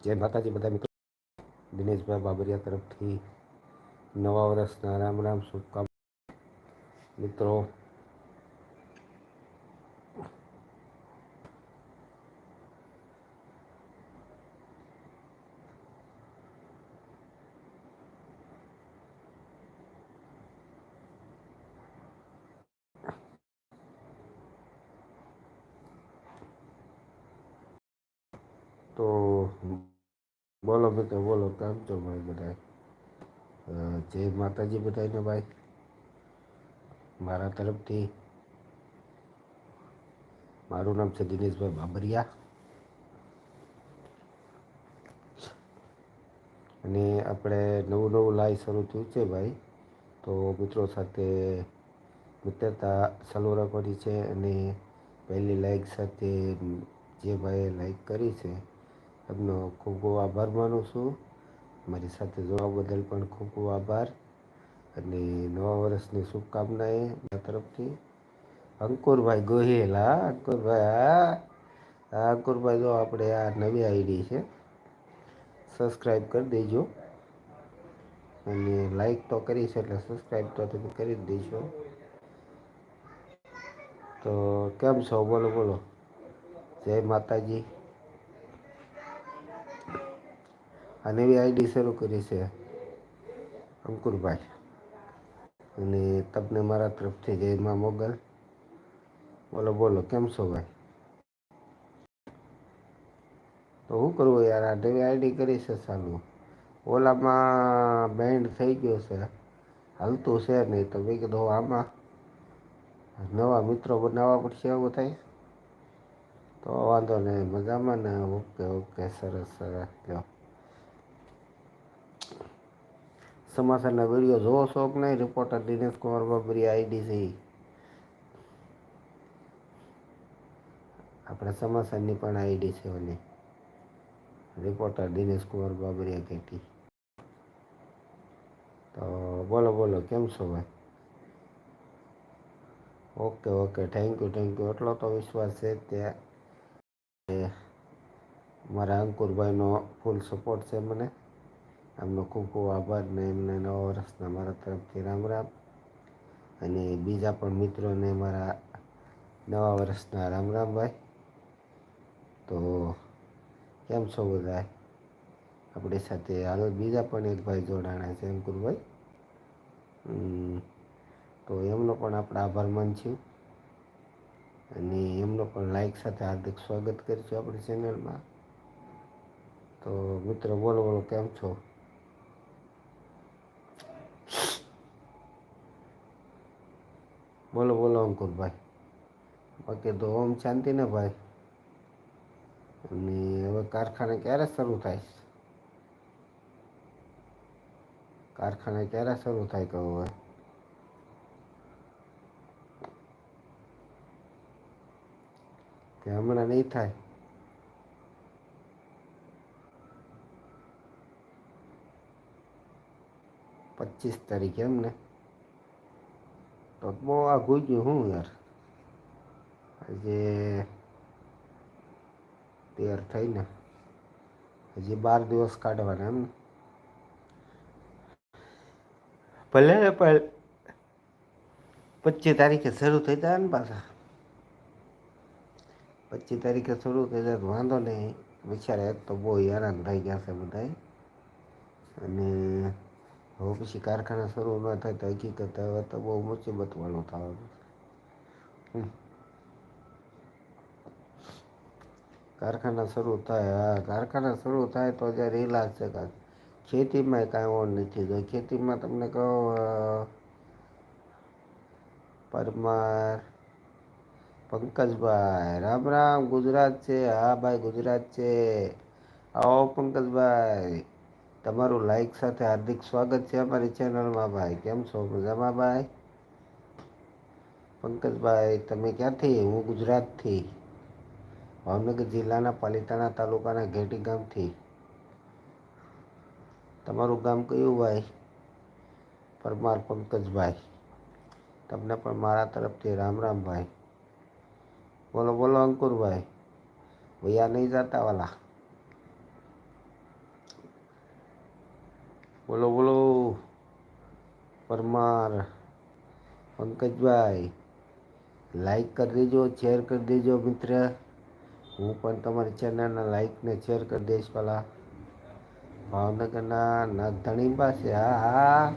જય માતાજી બધા મિત્રો. દિનેશભાઈ બાબરિયા તરફથી નવા વર્ષના રામ રામ શુભકામ મિત્રો તો બોલો મિત્રો બોલો કેમ છો ભાઈ બધા અ, જય માતાજી બધાને ભાઈ. મારા તરફથી મારું નામ છે દિનેશભાઈ બાબરિયા. અને આપણે નવું નવું લાઈવ શરૂ થયું છે ભાઈ. તો મિત્રો સાથે મિત્રતા ચાલુ રાખવાની છે અને પહેલી લાઈક સાથે જે ભાઈએ લાઈક કરી છે, એમનો ખૂબ ખૂબ આભાર માનું છું. મારી સાથે જોવા બદલ પણ ખૂબ ખૂબ આભાર. અને નવા વર્ષની શુભકામનાએ મારા તરફથી અંકુરભાઈ ગોહિલ, હા, અંકુરભાઈ, હા. હા, અંકુરભાઈ, જો આપણે આ નવી આઈડી છે સબસ્ક્રાઈબ કરી દેજો. અને લાઈક તો કરી છે, એટલે સબસ્ક્રાઈબ તો તમે કરી જ દેજો. તો કેમ છો? બોલો બોલો. જય માતાજી. આ નવી આઈડી શરૂ કરી છે અંકુરભાઈ. અને તમને મારા તરફથી જય મા મોગલ. બોલો બોલો, કેમ છો ભાઈ? તો શું કરવું યાર, આ નવી આઈડી કરી છે ચાલુ ઓલામાં બેન્ડ થઈ ગયો છે. હાલતું છે નહીં તો મેં કીધું આમાં નવા મિત્રો બનાવવા પડશે એવું થાય. તો વાંધો નહીં, મજામાં ને? ઓકે ઓકે, સરસ સરસ લ્યો સમાચારના વીડિયો જોવો છો કે નહીં? રિપોર્ટર દિનેશ કુમાર બાબરી આઈડી છે આપણે સમાચારની પણ આઈડી છે ઓલી. રિપોર્ટર દિનેશ કુમાર બાબરિયા કેટી તો બોલો બોલો, કેમ છો ભાઈ? Okay okay thank you thank you એટલો તો વિશ્વાસ છે ત્યાં. મારા અંકુરભાઈનો ફૂલ સપોર્ટ છે મને. એમનો ખૂબ ખૂબ આભાર ને એમને નવા વર્ષના મારા તરફથી રામ રામ અને બીજા પણ મિત્રોને મારા નવા વર્ષના રામ રામ ભાઈ. તો કેમ છો બધા આપણી સાથે હાલ બીજા પણ એક ભાઈ જોડાણા છે, અંકુરભાઈ. તો એમનો પણ આપણે આભાર માનશું. અને એમનો પણ લાઈક સાથે હાર્દિક સ્વાગત કરીશું આપણી ચેનલમાં તો મિત્રો બોલો બોલો, કેમ છો? બોલો બોલો અંકુરભાઈ બાકી તો ઓમ શાંતિ ને ભાઈ અને હવે કારખાને ક્યારે શરૂ થાય કારખાને ક્યારે શરૂ થાય કહું હવે કે હમણાં નહીં થાય પચીસ તારીખે એમ તો બહુ આઘું ગયું હું યાર? આજે તૈયાર થઈને હજી બાર દિવસ કાઢવાના એમ ભલે પણ પચીસ તારીખે શરૂ થઈ જાય ને પાછા. પચીસ તારીખે શરૂ થઈ જાય વાંધો નહીં. બિચારા એક તો બહુ હેરાન થઈ ગયા છે બધા અને હવે પછી કારખાના શરૂ ન થાય તો હકીકત હવે તો બહુ મુસીબત વાળું થવાનું કારખાના શરૂ થાય, હા, કારખાના શરૂ થાય તો જ્યારે રિલાક્સ છે ખેતીમાં કાંઈ ઓન નથી જો ખેતીમાં તમને કહો પરમાર, પંકજભાઈ. રામ રામ, ગુજરાત છે. હા, ભાઈ, ગુજરાત છે. આવો, પંકજભાઈ. તમારું લાઈક સાથે હાર્દિક સ્વાગત છે અમારી ચેનલમાં ભાઈ. કેમ છો? મજામાં ભાઈ? પંકજભાઈ, તમે ક્યાંથી? હું ગુજરાતથી. ભાવનગર જિલ્લાના પાલિતાણા તાલુકાના ઘેટી ગામથી. તમારું ગામ કયું ભાઈ? પરમાર પંકજભાઈ. તમને પણ મારા તરફથી રામ રામ ભાઈ. બોલો બોલો અંકુરભાઈ. ભૈયા નહીં જતા વાલા? બોલો બોલો. પરમાર, પંકજભાઈ લાઈક કરી દેજો શેર કરી દેજો મિત્ર. હું પણ તમારી ચેનલના લાઈકને શેર કરી દઈશ પહેલાં ભાવનગરના નાગધણી પાસે હા હા.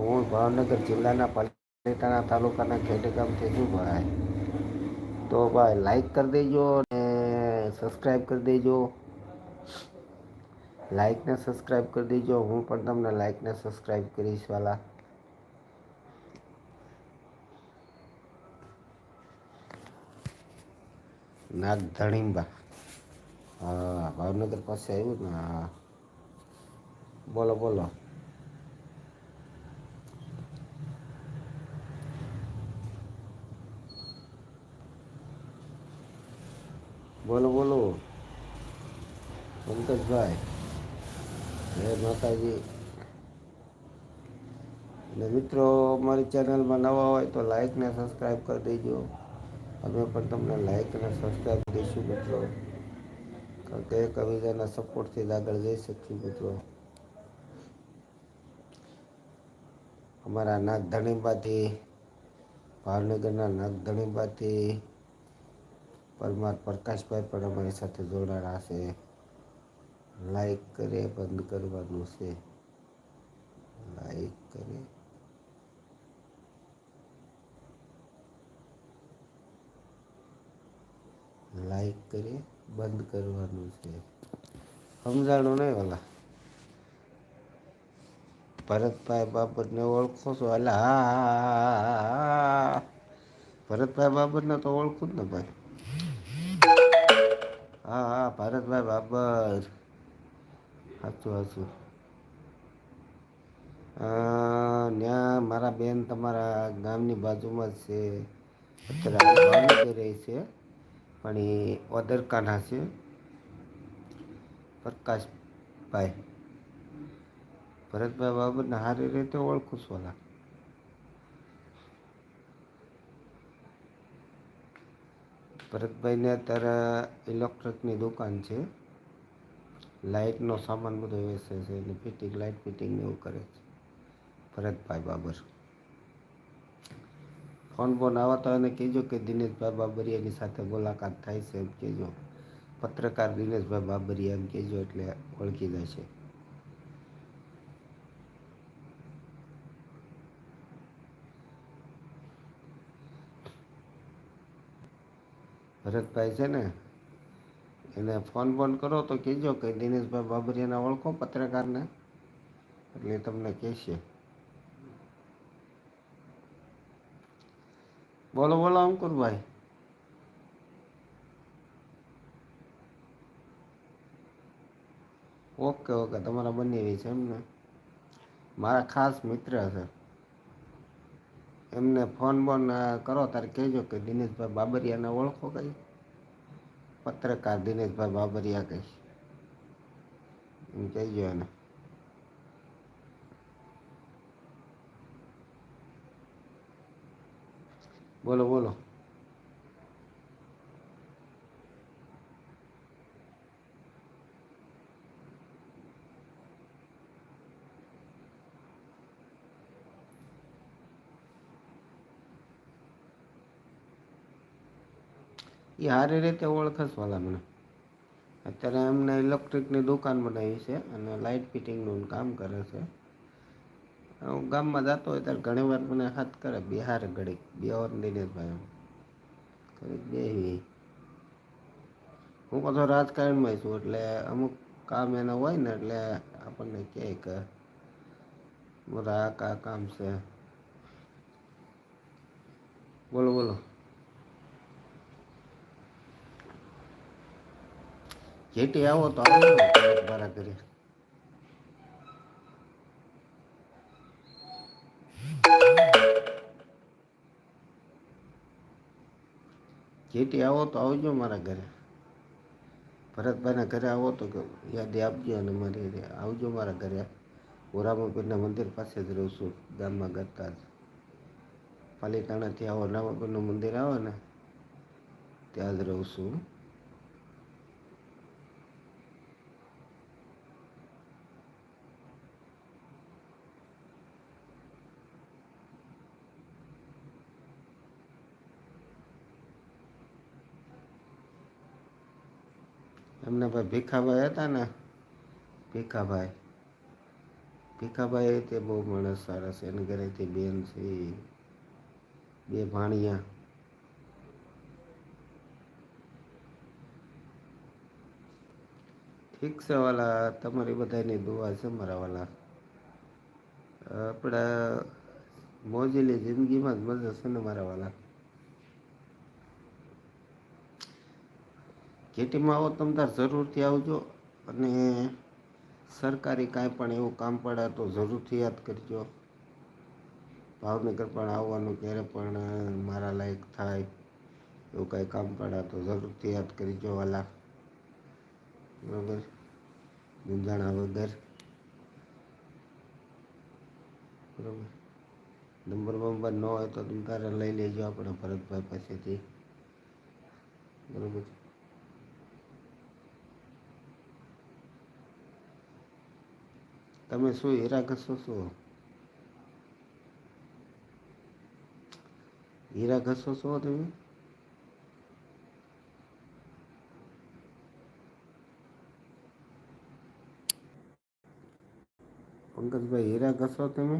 હું ભાવનગર જિલ્લાના પાલિતાણા તાલુકાના ખેડગામથી છું ભાઈ તો ભાઈ લાઈક કરી દેજો ને સબસ્ક્રાઈબ કરી દેજો. લાઈક ને સબસ્ક્રાઈબ કરી દેજો. હું પણ તમને લાઇકને સબસ્ક્રાઈબ કરીશ, વાલા. નાગ ધણીંબા. હા, ભાવનગર પાસે આવ્યું ને? હા. બોલો બોલો. બોલો બોલો. પંકજભાઈ. જય માતાજી. અને મિત્રો મારી ચેનલમાં નવા હોય તો લાઈક ને સબસ્ક્રાઈબ કરી દેજો. અમે પણ તમને લાઈક અને સબસ્ક્રાઈબ દઈશું મિત્રો. કારણ કે એક બીજાના સપોર્ટથી જ આગળ જઈ શકશું મિત્રો. અમારા નાગધણીબાથી ભાવનગરના નાગધણીબાથી પરમાર પ્રકાશભાઈ પણ અમારી સાથે જોડાણા છે. લાઈક કરે, બંધ કરવાનું છે. લાઈક કરે. લાઈક કરે, બંધ કરવાનું છે. સમજાણું નહીં ઓલા? ભરતભાઈ બાબતને ઓળખો છો? એટલે હા. ભરતભાઈ બાબતને તો ઓળખું જ ને ભાઈ. હા હા, ભારતભાઈ બાબર. સાચું સાચું ત્યાં મારા બેન તમારા ગામની બાજુમાં જ છે. અત્યારે રહી છે, પણ એ ઓદરકાના છે. પ્રકાશભાઈ. ભરતભાઈ બાબરને સારી રીતે ઓળખું છું ઓલા. ભરતભાઈને અત્યારે ઇલેક્ટ્રિકની દુકાન છે. લાઇટનો સામાન બધો વેચે છે એની ફિટિંગ, લાઇટ ફિટિંગ એવું કરે છે. ભરતભાઈ બાબર. ફોન ફોન આવતા હોય એને કહેજો કે દિનેશભાઈ બાબરિયાની સાથે મુલાકાત થાય છે એમ કહેજો. પત્રકાર દિનેશભાઈ બાબરિયા એમ કહેજો એટલે ઓળખી જશે. ભરતભાઈ છે ને? એને ફોન બોન કરો તો કહેજો કે દિનેશભાઈ બાબરિયાના ઓળખો પત્રકારને. એટલે તમને કહેશે. બોલો બોલો, અંકુરભાઈ. ઓકે ઓકે, તમારા બંને છે એમને. મારા ખાસ મિત્ર છે. એમને ફોન બોન કરો, ત્યારે કહેજો કે દિનેશભાઈ બાબરિયાને ઓળખો કઈ. પત્રકાર દિનેશભાઈ બાબરિયા કઈ એમ કહેજો એને. બોલો બોલો. એ સારી રીતે ઓળખશ વાલા મને. અત્યારે એમને ઇલેક્ટ્રિકની દુકાન બનાવી છે અને લાઇટ ફિટિંગનું કામ કરે છે. હું ગામમાં જતો હોય ત્યારે ઘણી વાર મને હાથ કરે, બિહાર ઘડીક બિહાર દિનેશભાઈ. ઘડીક બેહી. હું પાછો રાજકારણમાં છું એટલે અમુક કામ એના હોય ને એટલે આપણને કહે કે, મારા આ કામ છે? બોલો બોલો. જેટી આવો તો આવો મારા ઘરે. જેટી આવો તો આવજો મારા ઘરે. ભરતભાઈના ઘરે આવો તો યાદી આપજો અને મારી આવજો મારા ઘરે. ઓરામાપીરના મંદિર પાસે જ રહું છું, ગામમાં ગરતા જ. પાલીતાણાથી આવો, રામાપીરનું મંદિર આવે ને, ત્યાં જ રહું છું. એમના ભાઈ ભીખાભાઈ હતા ને, ભીખાભાઈ. ભીખાભાઈ તે બહુ માણસ સારા છે. એની ઘરેથી બેન છે બે ભાણિયા. ઠીક છે વાલા, તમારી બધાની દુઆ છે મારા વાલા. આપણા મોજેલી જિંદગીમાં જ મજા છે ને મારા વાલા. કેટીમાં આવો તમ તાર જરૂરથી આવજો અને સરકારી કાંઈ પણ એવું કામ પડે તો જરૂરથી યાદ કરજો. ભાવનગર પણ આવવાનું ક્યારે પણ મારા લાયક થાય એવું કાંઈ કામ પડે તો જરૂરથી યાદ કરજો વાલા. બરાબર? ગુંજાણા વગર. બરાબર? નંબર બંબર ન હોય તો તમે તારે લઈ લેજો આપણે ભરતભાઈ પાસેથી. બરાબર? તમે શું હીરા ઘસો છો? હીરા ઘસો છો તમે? પંકજભાઈ, હીરા ઘસો તમે?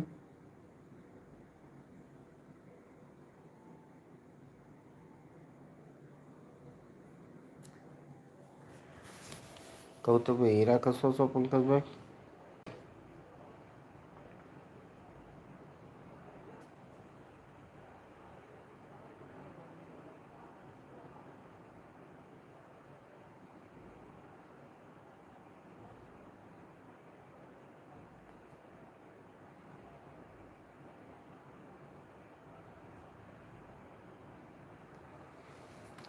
કહું તમે હીરા ઘસો છો પંકજભાઈ?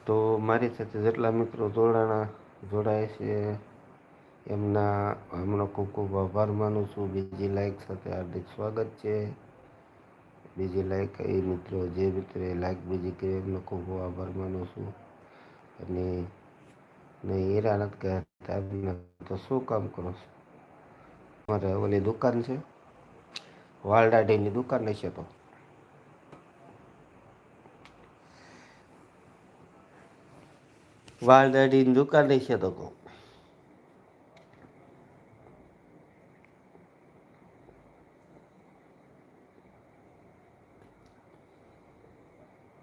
તો મારી સાથે જેટલા મિત્રો જોડાણા, જોડાય છે, એમના એમનો ખૂબ ખૂબ આભાર માનું છું. બીજી લાઇક સાથે હાર્દિક સ્વાગત છે. બીજી લાઇક એ મિત્રો જે મિત્રોએ લાઇક બીજી કરી, એમનો ખૂબ ખૂબ આભાર માનું છું. અને નહીં હીરા નથી કહેતા તો શું કામ કરો છો? મારે ઓલી દુકાન છે. વાલડાઢીની દુકાન છે તો. વાળ દાઢીની દુકાન છે તો કહું.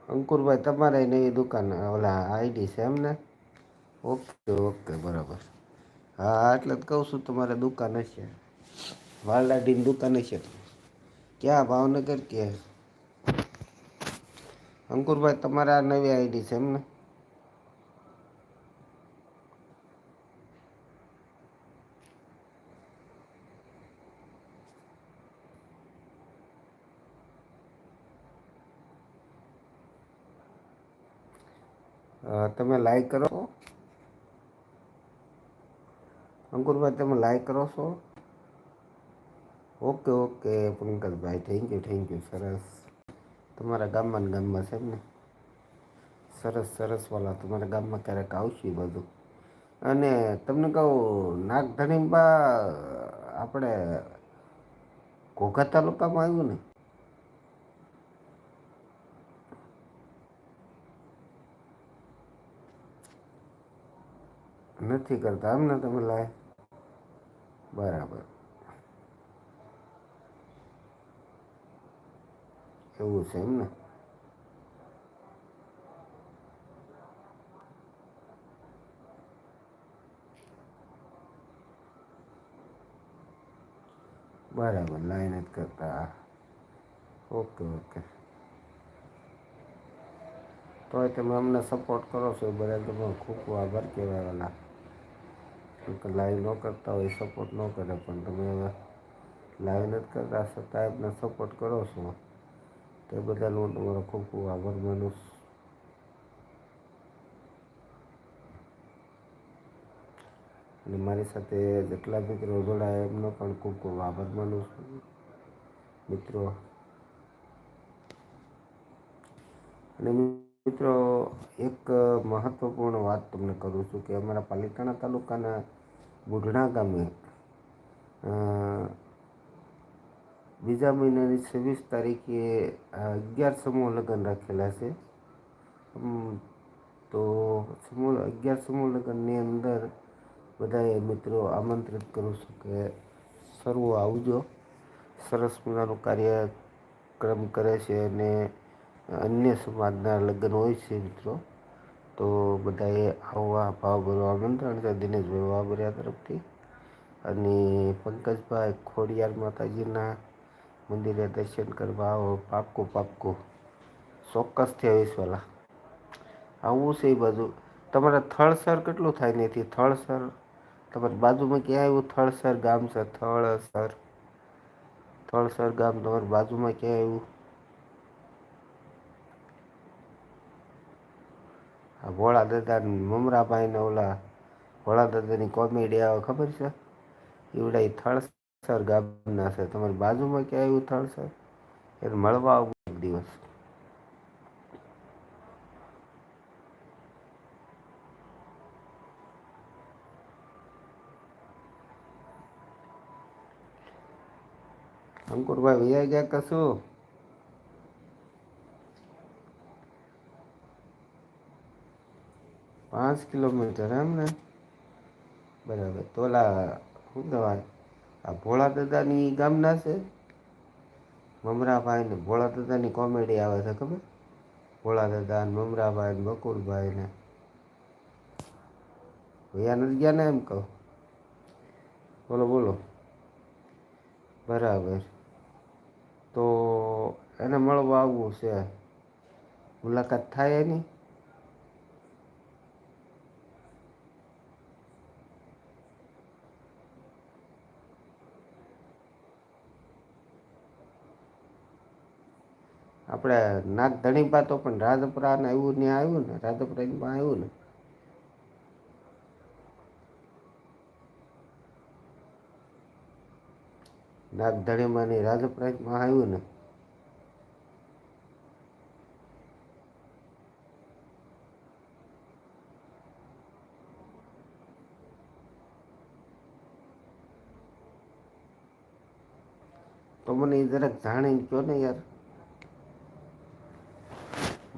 અંકુરભાઈ, તમારે નવી દુકાન, ઓલા આઈડી છે એમ ને ઓકે ઓકે, બરાબર. હા એટલે જ કહું છું તમારે દુકાન હશે. વાલદાડીની દુકાન હશે ક્યાં ભાવનગર કે? અંકુરભાઈ, તમારે આ નવી આઈડી છે એમ ને તમે લાઈક કરો. છો અંકુરભાઈ, તમે લાઈક કરો છો? ઓકે ઓકે, પંકજભાઈ થેન્ક યુ થેન્ક યુ સરસ. તમારા ગામમાં ગામમાં છે ને? સરસ સરસ વાલા, તમારા ગામમાં ક્યારેક આવશું બધું. અને તમને કહું નાગધણીબા આપણે ઘોઘા તાલુકામાં આવ્યું ને? નથી કરતા. એમને તમે લાય. બરાબર. એવું છે એમ ને? બરાબર લાઈન જ કરતા. Okay okay. તોય તમે અમને સપોર્ટ કરો છો બરાબર તમારો ખૂબ આભાર કહેવાય લાઈવ ન કરતા હોય સપોર્ટ ન કરે, પણ તમે હવે લાઈવ નથી કરતા છતાં એમને સપોર્ટ કરો છો, તે બદલ હું તમારો ખૂબ ખૂબ આભાર માનું અને મારી સાથે જેટલા મિત્રો જોડાયા એમનો પણ ખૂબ ખૂબ આભાર માનું છું. મિત્રો, અને મિત્રો, એક મહત્વપૂર્ણ વાત તમને કરું છું કે અમારા પાલિતાણા તાલુકાના બુઢણા ગામે. બીજા મહિનાની છવ્વીસ તારીખે અગિયાર સમૂહ લગ્ન રાખેલા છે. તો સમૂહ, અગિયાર સમૂહ લગ્નની અંદર બધાએ મિત્રો આમંત્રિત કરું છું કે સર્વો આવજો. સરસ મજાનું કાર્યક્રમ કરે છે અને અન્ય સમાજના લગ્ન હોય છે મિત્રો. તો બધાએ આવવા ભાવભરો આમંત્રણ છે દિનેશભાઈ વાબરિયા તરફથી અને પંકજભાઈ ખોડિયાર માતાજીના મંદિરે દર્શન કરવા આવો. પાકું પાકું ચોક્કસથી આવીશ વાલા. આવું છે એ બાજુ. તમારે થળસર કેટલું થાય ત્યાંથી થળસર તમારી બાજુમાં ક્યાં આવ્યું? થળસર ગામ છે? થળસર થળસર ગામ તમારી બાજુમાં ક્યાં આવ્યું? ભોળા દાદા મમરાભાઈ ને ઓલા ભોળા દાદાની કોમેડી આવે, ખબર છે? એવડા એ થળસર ગામના છે. તમારી બાજુમાં ક્યાં આવ્યું થળસર? એને મળવા આવું એક દિવસ. અંકુરભાઈ વિયા ગયા કશું પાંચ કિલોમીટર એમ ને બરાબર તોલા શું કહેવાય, આ ભોળા દાદાની ગામના છે? મમરાભાઈ ને ભોળા દાદાની કોમેડી આવે છે ખબર? ભોળા દાદા ને મમરાભાઈ ને બકુરભાઈ ને. ભૈયા નથી ગયા ને એમ કહો? બોલો બોલો. બરાબર. તો એને મળવા આવવું છે. મુલાકાત થાય એની? આપણે નાગ ધણીપા તો પણ રાજપરા ને આવ્યું ને આવ્યું ને રાજપરા માં આવ્યું ને. નાગ ધણીમાં ની રાજપરા માં આવ્યું ને. તો મને જરાક જાણી કયો ને યાર.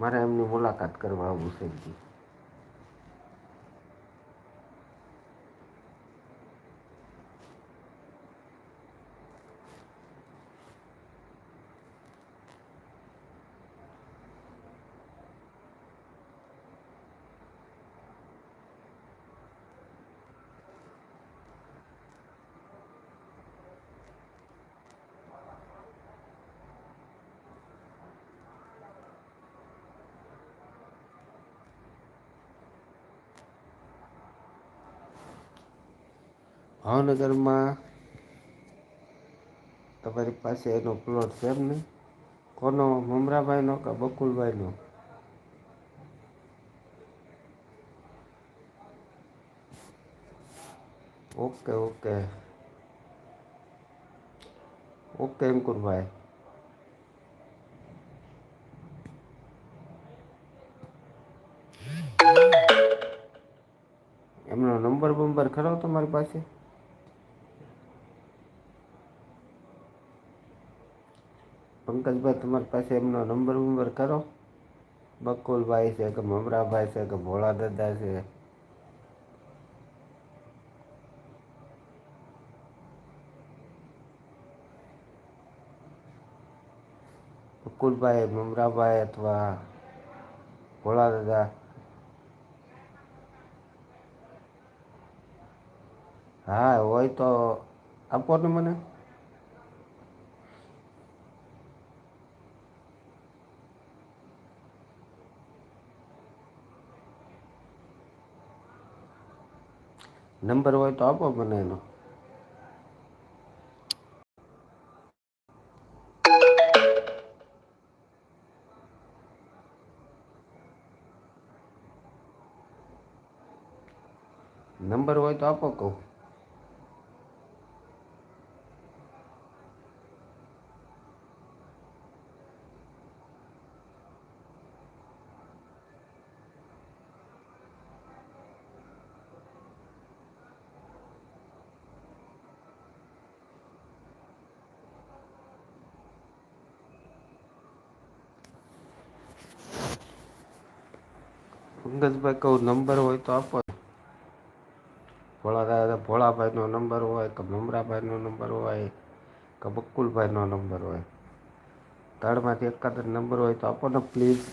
મારે એમની મુલાકાત કરવા આવવું છે. ભાવનગરમાં તમારી પાસે એનો પ્લોટ છે એમ ને કોનો? મમરાભાઈનો કે બકુલભાઈનો? Okay okay. ઓકે, અંકુરભાઈ. એમનો નંબર બંબર ખરો તમારી પાસે? પંકજભાઈ, તમારી પાસે એમનો નંબર બંબર કરો. બકુલભાઈ છે કે મમરાભાઈ છે કે ભોળા દાદા છે. બકુલભાઈ, મમરાભાઈ અથવા ભોળા દાદા હા, હોય તો આપો ને મને. નંબર હોય તો આપો મને એનો. નંબર હોય તો આપો કહું. પંકજભાઈ કહું, નંબર હોય તો આપો. ભોળા ભોળાભાઈનો નંબર હોય કે મમરાભાઈનો નંબર હોય કે બકુલભાઈનો નંબર હોય. ત્રણમાંથી એકાદ નંબર હોય તો આપો ને પ્લીઝ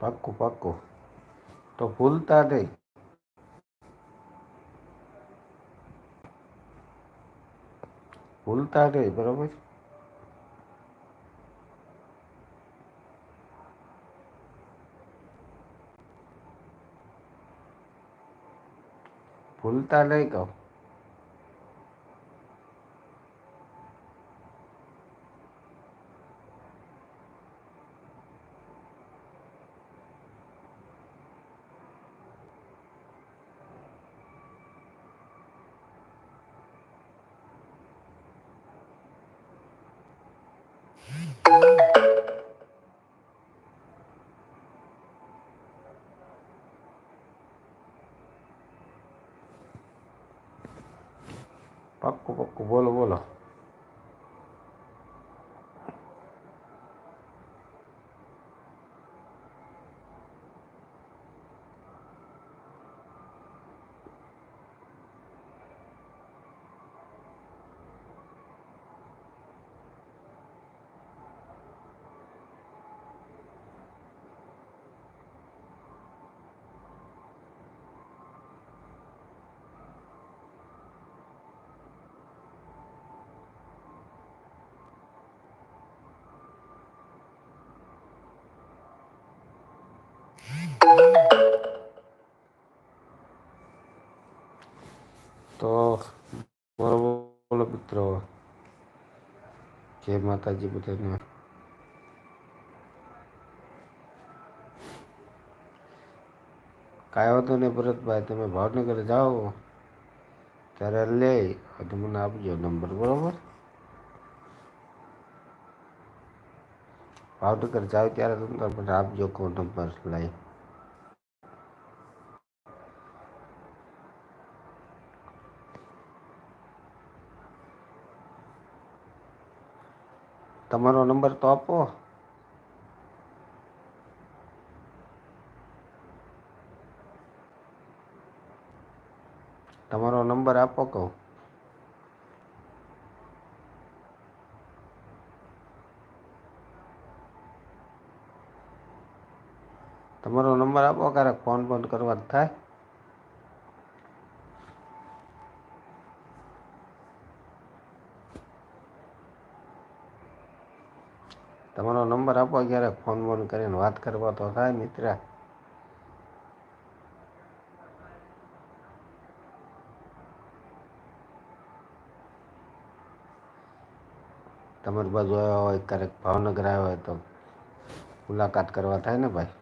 પાક્કું પાક્કું. તો ભૂલતા નહીં. ભૂલતા નહીં બરાબર? ભૂલતા નહીં કહો પાક્કું પાક્કું બોલો બોલો. તો બોલો બોલો મિત્રો જય માતાજી બધાને કાંઈ વાંધો નહીં ભરતભાઈ તમે ભાવનગર જાઓ ત્યારે લે તો મને આપજો નંબર બરોબર ભાવનગર જાઓ ત્યારે તમને મને આપજો કહો નંબર લઈ તમારો નંબર તો આપો. તમારો નંબર આપો કહું. તમારો નંબર આપો, ક્યારેક ફોન ફોન કરવા થાય. તમારો નંબર આપો ક્યારેક ફોન ફોન કરીને વાત કરવા તો થાય, મિત્ર. તમારી બાજુ આવ્યા હોય, ક્યારેક ભાવનગર આવ્યા હોય તો મુલાકાત કરવા થાય ને ભાઈ?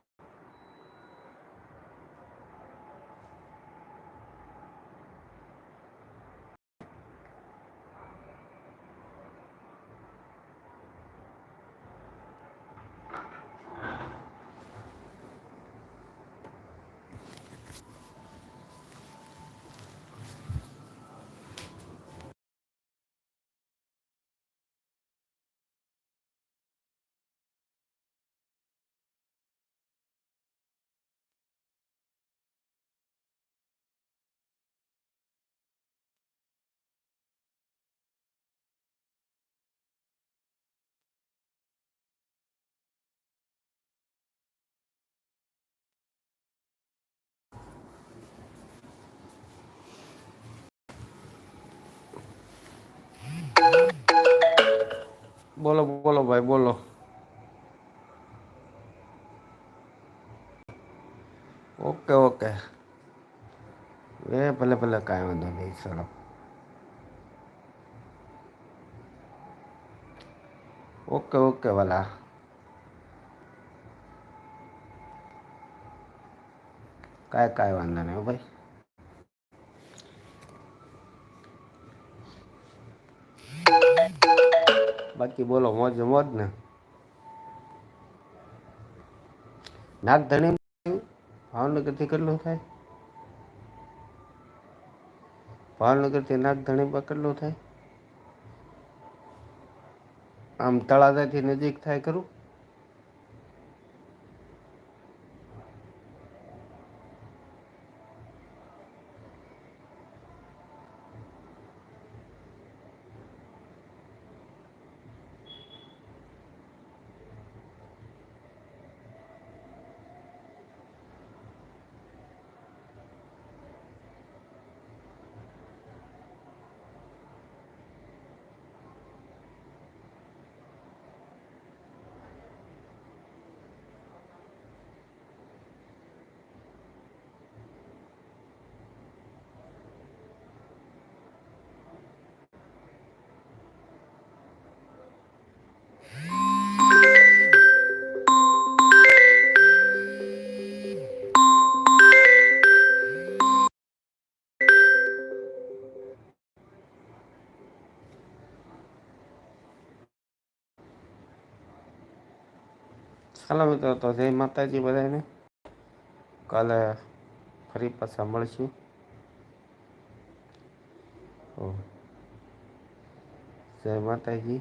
બોલો બોલો ભાઈ બોલો ઓકે ઓકે એ ભલે ભલે કાંઈ વાંધો નહીં ચલો ઓકે ઓકે વાલા કાંઈ કાંઈ વાંધો નહીં ભાઈ બાકી બોલો, મોજ મોજ ને. નાગધણી ભાવનગરથી કેટલું થાય? ભાવનગરથી નાગધણીમાં કેટલું થાય? આમ તળાજાથી નજીક થાય ખરું? ચાલો મિત્રો તો જય માતાજી બધાને કાલે ફરી પાછા મળશું. જય માતાજી.